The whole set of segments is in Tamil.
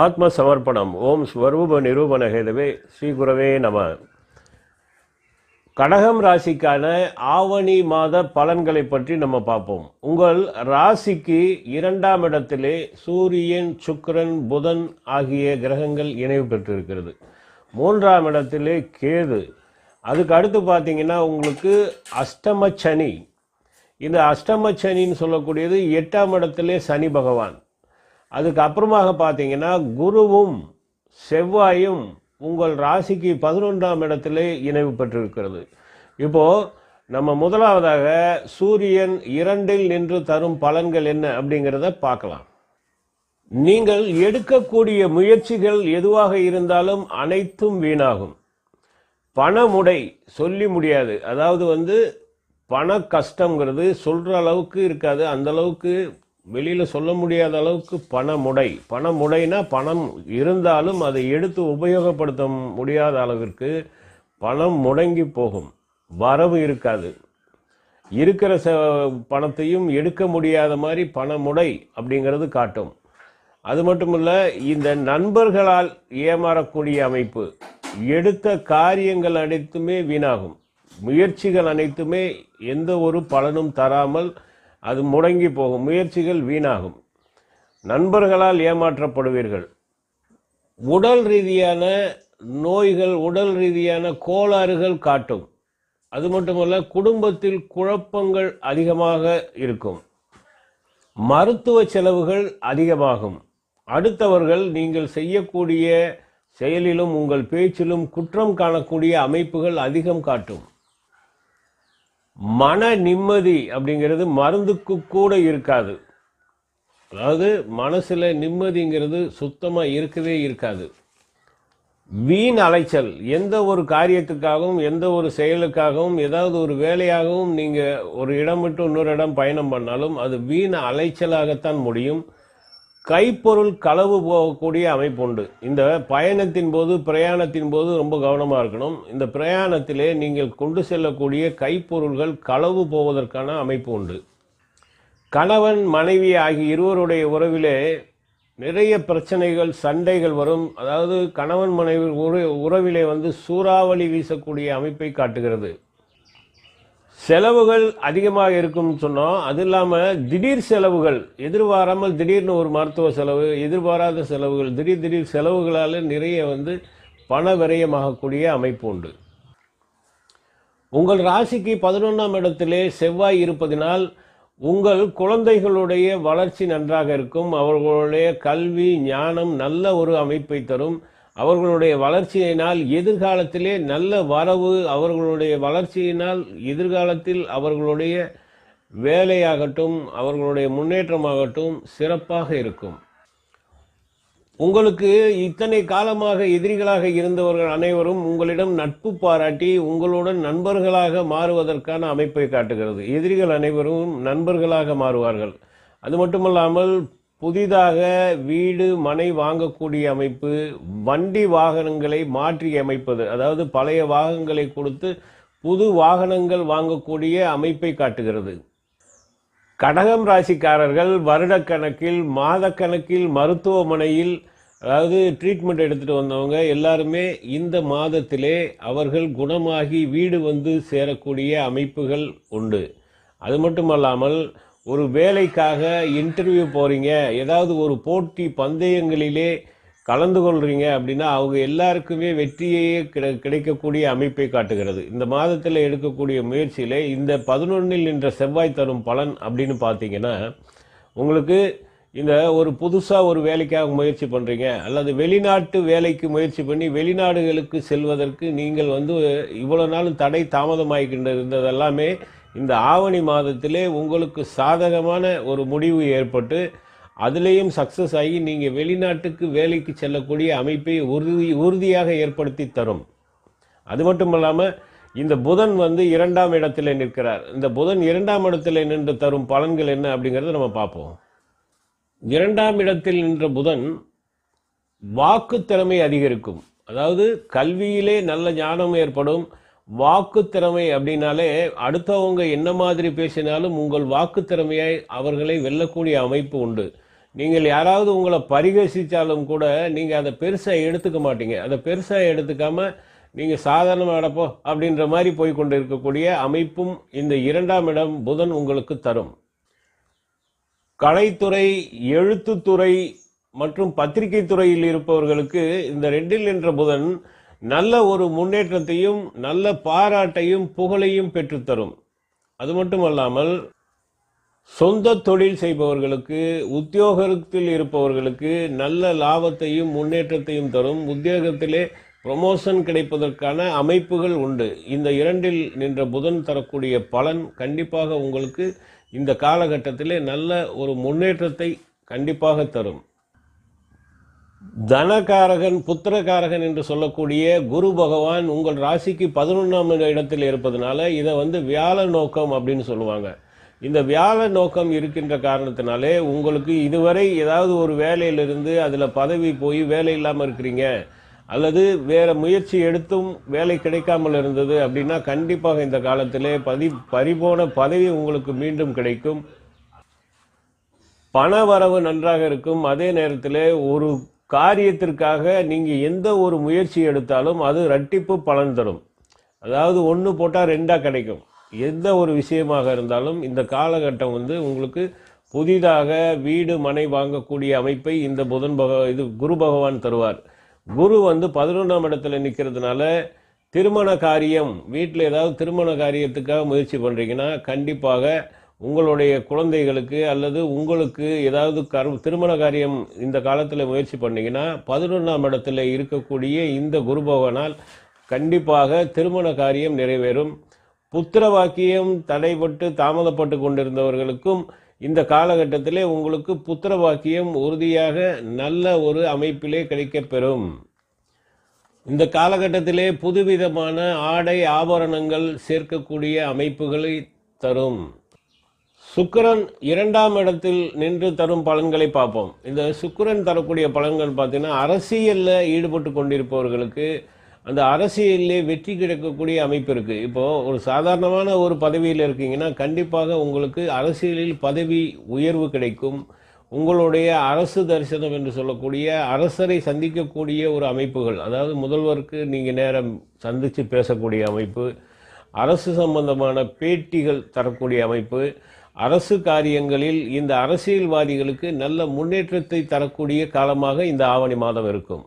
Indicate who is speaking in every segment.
Speaker 1: ஆத்ம சமர்ப்பணம் ஓம் ஸ்வரூப நிரூபண ஹேதவே. ஸ்ரீ குரவே நம. கடகம் ராசிக்கான ஆவணி மாத பலன்களை பற்றி நம்ம பார்ப்போம். உங்கள் ராசிக்கு இரண்டாம் இடத்திலே சூரியன் சுக்கிரன் புதன் ஆகிய கிரகங்கள் இணைவு பெற்றிருக்கிறது. மூன்றாம் இடத்திலே கேது. அதுக்கு அடுத்து பார்த்தீங்கன்னா உங்களுக்கு அஷ்டம சனி. இந்த அஷ்டம சனின்னு சொல்லக்கூடியது எட்டாம் இடத்திலே சனி பகவான். அதுக்கு அப்புறமாக பார்த்தீங்கன்னா குருவும் செவ்வாயும் உங்கள் ராசிக்கு பதினொன்றாம் இடத்திலே இணைவு பெற்றிருக்கிறது. இப்போது நம்ம முதலாவதாக சூரியன் இரண்டில் நின்று தரும் பலன்கள் என்ன அப்படிங்கிறத பார்க்கலாம். நீங்கள் எடுக்கக்கூடிய முயற்சிகள் எதுவாக இருந்தாலும் அனைத்தும் வீணாகும். பணமுடை சொல்லி முடியாது. அதாவது வந்து பண கஷ்டங்கிறது சொல்கிற அளவுக்கு இருக்காது. அந்த அளவுக்கு வெளியில் சொல்ல முடியாத அளவுக்கு பணமுடை பணமுடைனா பணம் இருந்தாலும் அதை எடுத்து உபயோகப்படுத்த முடியாத அளவிற்கு பணம் முடங்கி போகும். வரவு இருக்காது. இருக்கிற ச பணத்தையும் எடுக்க முடியாத மாதிரி பணமுடை அப்படிங்கிறது காட்டும். அது மட்டுமல்ல இந்த நண்பர்களால் ஏமாறக்கூடிய அமைப்பு எடுத்த காரியங்கள் அனைத்துமே வீணாகும். முயற்சிகள் அனைத்துமே எந்த ஒரு பலனும் தராமல் அது முடங்கி போகும் முயற்சிகள் வீணாகும். நண்பர்களால் ஏமாற்றப்படுவீர்கள். உடல் ரீதியான நோய்கள் உடல் ரீதியான கோளாறுகள் காட்டும். அது மட்டுமல்ல குடும்பத்தில் குழப்பங்கள் அதிகமாக இருக்கும். மருத்துவ செலவுகள் அதிகமாகும். அடுத்தவர்கள் நீங்கள் செய்யக்கூடிய செயலிலும் உங்கள் பேச்சிலும் குற்றம் காணக்கூடிய அமைப்புகள் அதிகம் காட்டும். மன நிம்மதி அப்படிங்கிறது மருந்துக்கு கூட இருக்காது. அதாவது மனசில் நிம்மதிங்கிறது சுத்தமாக இருக்கவே இருக்காது. வீண் அலைச்சல் எந்த ஒரு காரியத்துக்காகவும் எந்த ஒரு செயலுக்காகவும் ஏதாவது ஒரு வேலையாகவும் நீங்கள் ஒரு இடம் விட்டு இன்னொரு இடம் பயணம் பண்ணாலும் அது வீண் அலைச்சலாகத்தான் முடியும். கைப்பொருள் களவு போகக்கூடிய அமைப்பு உண்டு இந்த பயணத்தின் போது பிரயாணத்தின் போது ரொம்ப கவனமாக இருக்கணும். இந்த பிரயாணத்திலே நீங்கள் கொண்டு செல்லக்கூடிய கைப்பொருள்கள் களவு போவதற்கான அமைப்பு உண்டு கணவன் மனைவி ஆகிய இருவருடைய உறவிலே நிறைய பிரச்சனைகள் சண்டைகள் வரும். அதாவது கணவன் மனைவி உற உறவிலே வந்து சூறாவளி வீசக்கூடிய அமைப்பை காட்டுகிறது. செலவுகள் அதிகமாக இருக்கும்னு சொன்னோம். அது இல்லாமல் திடீர் செலவுகள் எதிர்பாராமல் திடீர்னு ஒரு மருத்துவ செலவு எதிர்பாராத செலவுகள் திடீர் திடீர் செலவுகளால் நிறைய வந்து பண விரயமாகக்கூடிய அமைப்பு உண்டு. உங்கள் ராசிக்கு பதினொன்றாம் இடத்திலே செவ்வாய் இருப்பதினால் உங்கள் குழந்தைகளுடைய வளர்ச்சி நன்றாக இருக்கும். அவர்களுடைய கல்வி ஞானம் நல்ல ஒரு அமைப்பை தரும். அவர்களுடைய வளர்ச்சியினால் எதிர்காலத்திலே நல்ல வரவு அவர்களுடைய வளர்ச்சியினால் எதிர்காலத்தில் அவர்களுடைய வேலையாகட்டும் அவர்களுடைய முன்னேற்றமாகட்டும் சிறப்பாக இருக்கும். உங்களுக்கு இத்தனை காலமாக எதிரிகளாக இருந்தவர்கள் அனைவரும் உங்களிடம் நட்பு பாராட்டி உங்களுடன் நண்பர்களாக மாறுவதற்கான அமைப்பை காட்டுகிறது. எதிரிகள் அனைவரும் நண்பர்களாக மாறுவார்கள். அது மட்டுமல்லாமல் புதிதாக வீடு மனை வாங்கக்கூடிய அமைப்பு வண்டி வாகனங்களை மாற்றி அமைப்பது அதாவது பழைய வாகனங்களை கொடுத்து புது வாகனங்கள் வாங்கக்கூடிய அமைப்பை காட்டுகிறது. கடகம் ராசிக்காரர்கள் வருடக்கணக்கில் மாதக்கணக்கில் மருத்துவமனையில் அதாவது ட்ரீட்மெண்ட் எடுத்துகிட்டு வந்தவங்க எல்லாருமே இந்த மாதத்திலே அவர்கள் குணமாகி வீடு வந்து சேரக்கூடிய அமைப்புகள் உண்டு. அது மட்டுமல்லாமல் ஒரு வேலைக்காக இன்டர்வியூ போகிறீங்க ஏதாவது ஒரு போட்டி பந்தயங்களிலே கலந்து கொள்கிறீங்க அப்படின்னா அவங்க எல்லாருக்குமே வெற்றியையே கிடை கிடைக்கக்கூடிய அமைப்பை காட்டுகிறது. இந்த மாதத்தில் எடுக்கக்கூடிய முயற்சியில் இந்த பதினொன்றில் நின்ற செவ்வாய் தரும் பலன் அப்படின்னு பார்த்தீங்கன்னா உங்களுக்கு இந்த ஒரு புதுசாக ஒரு வேலைக்காக முயற்சி பண்ணுறீங்க அல்லது வெளிநாட்டு வேலைக்கு முயற்சி பண்ணி வெளிநாடுகளுக்கு செல்வதற்கு நீங்கள் வந்து இவ்வளோ நாளும் தடை தாமதமாகிக்கின்ற இருந்ததெல்லாமே இந்த ஆவணி மாதத்திலே உங்களுக்கு சாதகமான ஒரு முடிவு ஏற்பட்டு அதுலேயும் சக்ஸஸ் ஆகி நீங்கள் வெளிநாட்டுக்கு வேலைக்கு செல்லக்கூடிய அமைப்பை உறுதி உறுதியாக ஏற்படுத்தி தரும். அது மட்டும் இல்லாமல் இந்த புதன் வந்து இரண்டாம் இடத்துல நிற்கிறார். இந்த புதன் இரண்டாம் இடத்துல நின்று தரும் பலன்கள் என்ன அப்படிங்கிறத நம்ம பார்ப்போம். இரண்டாம் இடத்தில் நின்ற புதன் வாக்கு திறமை அதிகரிக்கும். அதாவது கல்வியிலே நல்ல ஞானம் ஏற்படும். வாக்கு திறமை அப்படின்னாலே அடுத்தவங்க என்ன மாதிரி பேசினாலும் உங்கள் வாக்கு திறமையை அவர்களை வெல்லக்கூடிய அமைப்பு உண்டு. நீங்கள் யாராவது உங்களை பரிகசித்தாலும் கூட நீங்கள் அதை பெருசாக எடுத்துக்க மாட்டீங்க. அதை பெருசாக எடுத்துக்காமல் நீங்கள் சாதாரணமாக நடப்போ அப்படின்ற மாதிரி போய் கொண்டு இருக்கக்கூடிய அமைப்பும் இந்த இரண்டாம் இடம் புதன் உங்களுக்கு தரும். கலைத்துறை எழுத்துத்துறை மற்றும் பத்திரிகை துறையில் இருப்பவர்களுக்கு இந்த ரெண்டில் என்ற புதன் நல்ல ஒரு முன்னேற்றத்தையும் நல்ல பாராட்டையும் புகழையும் பெற்றுத்தரும். அது மட்டுமல்லாமல் சொந்த தொழில் செய்பவர்களுக்கு உத்தியோகத்தில் இருப்பவர்களுக்கு நல்ல லாபத்தையும் முன்னேற்றத்தையும் தரும். உத்தியோகத்திலே ப்ரொமோஷன் கிடைப்பதற்கான அமைப்புகள் உண்டு. இந்த இரண்டில் நின்ற புதன் தரக்கூடிய பலன் கண்டிப்பாக உங்களுக்கு இந்த காலகட்டத்திலே நல்ல ஒரு முன்னேற்றத்தை கண்டிப்பாக தரும். தனகாரகன் புத்திரகாரகன் என்று சொல்லக்கூடிய குரு பகவான் உங்கள் ராசிக்கு பதினொன்றாம் இடத்தில் இருப்பதனால இதை வந்து வியாழ நோக்கம் அப்படின்னு சொல்லுவாங்க. இந்த வியாழ நோக்கம் இருக்கின்ற காரணத்தினாலே உங்களுக்கு இதுவரை ஏதாவது ஒரு வேலையிலிருந்து அதில் பதவி போய் வேலை இல்லாமல் இருக்கிறீங்க. அல்லது வேறு முயற்சி எடுத்தும் வேலை கிடைக்காமல் இருந்தது அப்படின்னா கண்டிப்பாக இந்த காலத்திலே பதி பறிபோன பதவி உங்களுக்கு மீண்டும் கிடைக்கும். பண வரவு நன்றாக இருக்கும். அதே நேரத்தில் ஒரு காரியத்திற்காக நீங்கள் எந்த ஒரு முயற்சி எடுத்தாலும் அது ரட்டிப்பு பலன் தரும். அதாவது ஒன்று போட்டால் ரெண்டாக கிடைக்கும். எந்த ஒரு விஷயமாக இருந்தாலும் இந்த காலகட்டம் வந்து உங்களுக்கு புதிதாக வீடு மனை வாங்கக்கூடிய அமைப்பை இந்த புதன் பக இது குரு பகவான் தருவார். குரு வந்து பதினொன்றாம் இடத்துல நிற்கிறதுனால திருமண காரியம் வீட்டில் ஏதாவது திருமண காரியத்துக்காக முயற்சி பண்ணுறீங்கன்னா கண்டிப்பாக உங்களுடைய குழந்தைகளுக்கு அல்லது உங்களுக்கு ஏதாவது கரு திருமண காரியம் இந்த காலத்தில் முயற்சி பண்ணீங்கன்னா பதினொன்றாம் இடத்துல இருக்கக்கூடிய இந்த குரு பகவானால் கண்டிப்பாக திருமண காரியம் நிறைவேறும். புத்திர வாக்கியம் தடைப்பட்டு தாமதப்பட்டு கொண்டிருந்தவர்களுக்கும் இந்த காலகட்டத்திலே உங்களுக்கு புத்திர வாக்கியம் உறுதியாக நல்ல ஒரு அமைப்பிலே கிடைக்கப்பெறும். இந்த காலகட்டத்திலே புதுவிதமான ஆடை ஆபரணங்கள் சேர்க்கக்கூடிய அமைப்புகளை தரும். சுக்கிரன் இரண்டாம் இடத்தில் நின்று தரும் பலன்களை பார்ப்போம். இந்த சுக்கிரன் தரக்கூடிய பலன்கள் பார்த்தீங்கன்னா அரசியலில் ஈடுபட்டு கொண்டிருப்பவர்களுக்கு அந்த அரசியலிலே வெற்றி கிடைக்கக்கூடிய அமைப்பு இருக்குது இப்போது ஒரு சாதாரணமான ஒரு பதவியில் இருக்கீங்கன்னா கண்டிப்பாக உங்களுக்கு அரசியலில் பதவி உயர்வு கிடைக்கும். உங்களுடைய அரசு தரிசனம் என்று சொல்லக்கூடிய அரசரை சந்திக்கக்கூடிய ஒரு அமைப்புகள் அதாவது முதல்வருக்கு நீங்கள் நேரம் சந்தித்து பேசக்கூடிய அமைப்பு அரசு சம்பந்தமான பேட்டிகள் தரக்கூடிய அமைப்பு அரசு காரியங்களில் இந்த அரசியல்வாதிகளுக்கு நல்ல முன்னேற்றத்தை தரக்கூடிய காலமாக இந்த ஆவணி மாதம் இருக்கும்.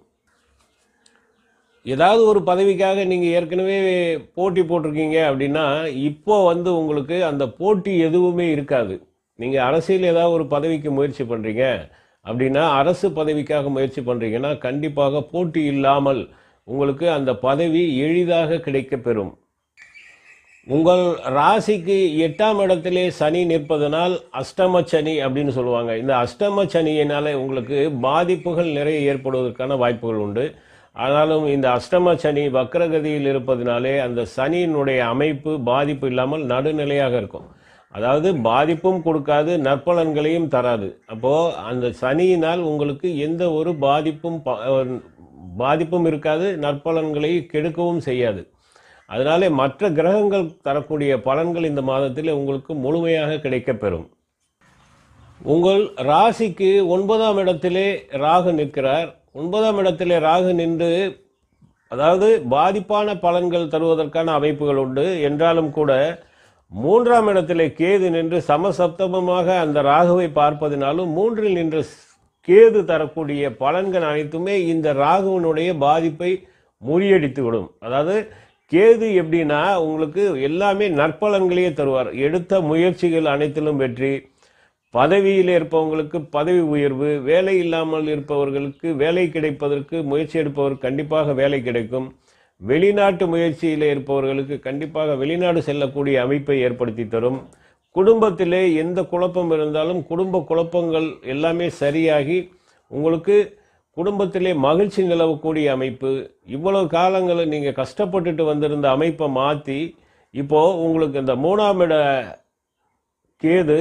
Speaker 1: ஏதாவது ஒரு பதவிக்காக நீங்கள் ஏற்கனவே போட்டி போட்டிருக்கீங்க அப்படின்னா இப்போ வந்து உங்களுக்கு அந்த போட்டி எதுவுமே இருக்காது. நீங்கள் அரசியல் ஏதாவது ஒரு பதவிக்கு முயற்சி பண்ணுறீங்க அப்படின்னா அரசு பதவிக்காக முயற்சி பண்ணுறீங்கன்னா கண்டிப்பாக போட்டி இல்லாமல் உங்களுக்கு அந்த பதவி எளிதாக கிடைக்கப்பெறும். உங்கள் ராசிக்கு எட்டாம் இடத்திலே சனி நிற்பதனால் அஷ்டம சனி அப்படின்னு சொல்லுவாங்க. இந்த அஷ்டம சனியினால உங்களுக்கு பாதிப்புகள் நிறைய ஏற்படுவதற்கான வாய்ப்புகள் உண்டு. ஆனாலும் இந்த அஷ்டம சனி வக்ரகதியில் இருப்பதினாலே அந்த சனியினுடைய அமைப்பு பாதிப்பு இல்லாமல் நடுநிலையாக இருக்கும். அதாவது பாதிப்பும் கொடுக்காது நற்பலன்களையும் தராது. அப்போது அந்த சனியினால் உங்களுக்கு எந்த ஒரு பாதிப்பும் ப- பாதிப்பும் இருக்காது நற்பலன்களை கெடுக்கவும் செய்யாது. அதனாலே மற்ற கிரகங்கள் தரக்கூடிய பலன்கள் இந்த மாதத்தில் உங்களுக்கு முழுமையாக கிடைக்கப்பெறும். உங்கள் ராசிக்கு ஒன்பதாம் இடத்திலே ராகு நிற்கிறார். ஒன்பதாம் இடத்திலே ராகு நின்று அதாவது பாதிப்பான பலன்கள் தருவதற்கான அமைப்புகள் உண்டு. என்றாலும் கூட மூன்றாம் இடத்திலே கேது நின்று சமசப்தமமாக அந்த ராகுவை பார்ப்பதினாலும் மூன்றில் நின்று கேது தரக்கூடிய பலன்கள் அனைத்துமே இந்த ராகுவினுடைய பாதிப்பை முறியடித்து விடும் அதாவது கேது எப்படின்னா உங்களுக்கு எல்லாமே நற்பலன்களையே தருவார். எடுத்த முயற்சிகள் அனைத்திலும் வெற்றி. பதவியில் இருப்பவங்களுக்கு பதவி உயர்வு வேலை இல்லாமல் இருப்பவர்களுக்கு வேலை கிடைப்பதற்கு முயற்சி எடுப்பவர் கண்டிப்பாக வேலை கிடைக்கும். வெளிநாட்டு முயற்சியில் இருப்பவர்களுக்கு கண்டிப்பாக வெளிநாடு செல்லக்கூடிய அமைப்பை ஏற்படுத்தி தரும். குடும்பத்திலே எந்த குழப்பம் இருந்தாலும் குடும்ப குழப்பங்கள் எல்லாமே சரியாகி உங்களுக்கு குடும்பத்திலே மகிழ்ச்சி நிலவக்கூடிய அமைப்பு. இவ்வளவு காலங்களில் நீங்கள் கஷ்டப்பட்டுட்டு வந்திருந்த அமைப்பை மாற்றி இப்போது உங்களுக்கு இந்த மூணாம் இட கேது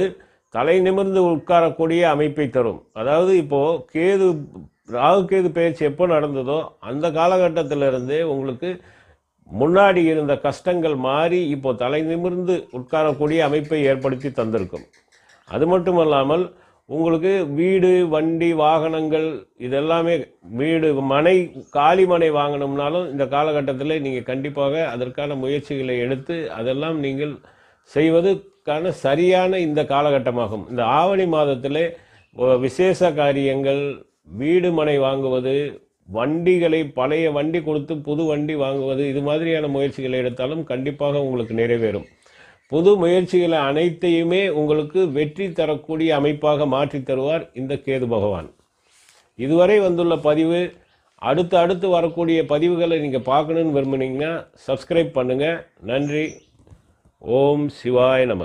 Speaker 1: தலை நிமிர்ந்து உட்காரக்கூடிய அமைப்பை தரும். அதாவது இப்போது கேது ராகு கேது பயிற்சி எப்போ நடந்ததோ அந்த காலகட்டத்திலிருந்தே உங்களுக்கு முன்னாடி இருந்த கஷ்டங்கள் மாறி இப்போ தலை நிமிர்ந்து உட்காரக்கூடிய அமைப்பை ஏற்படுத்தி தந்திருக்கும். அது மட்டுமல்லாமல் உங்களுக்கு வீடு வண்டி வாகனங்கள் இதெல்லாமே வீடு மனை காலி மனை வாங்கணும்னாலும் இந்த காலகட்டத்தில் நீங்கள் கண்டிப்பாக அதற்கான முயற்சிகளை எடுத்து அதெல்லாம் நீங்கள் செய்வதுக்கான சரியான இந்த காலகட்டமாகும். இந்த ஆவணி மாதத்தில் விசேஷ காரியங்கள் வீடு மனை வாங்குவது வண்டிகளை பழைய வண்டி கொடுத்து புது வண்டி வாங்குவது இது மாதிரியான முயற்சிகளை எடுத்தாலும் கண்டிப்பாக உங்களுக்கு நிறைவேறும். புது முயற்சிகளை அனைத்தையுமே உங்களுக்கு வெற்றி தரக்கூடிய அமைப்பாக மாற்றி தருவார் இந்த கேது பகவான். இதுவரை வந்துள்ள பதிவு அடுத்து அடுத்து வரக்கூடிய பதிவுகளை நீங்கள் பார்க்கணுன்னு விரும்புனீங்கன்னா சப்ஸ்கிரைப் பண்ணுங்கள் நன்றி. ஓம் சிவாய நம.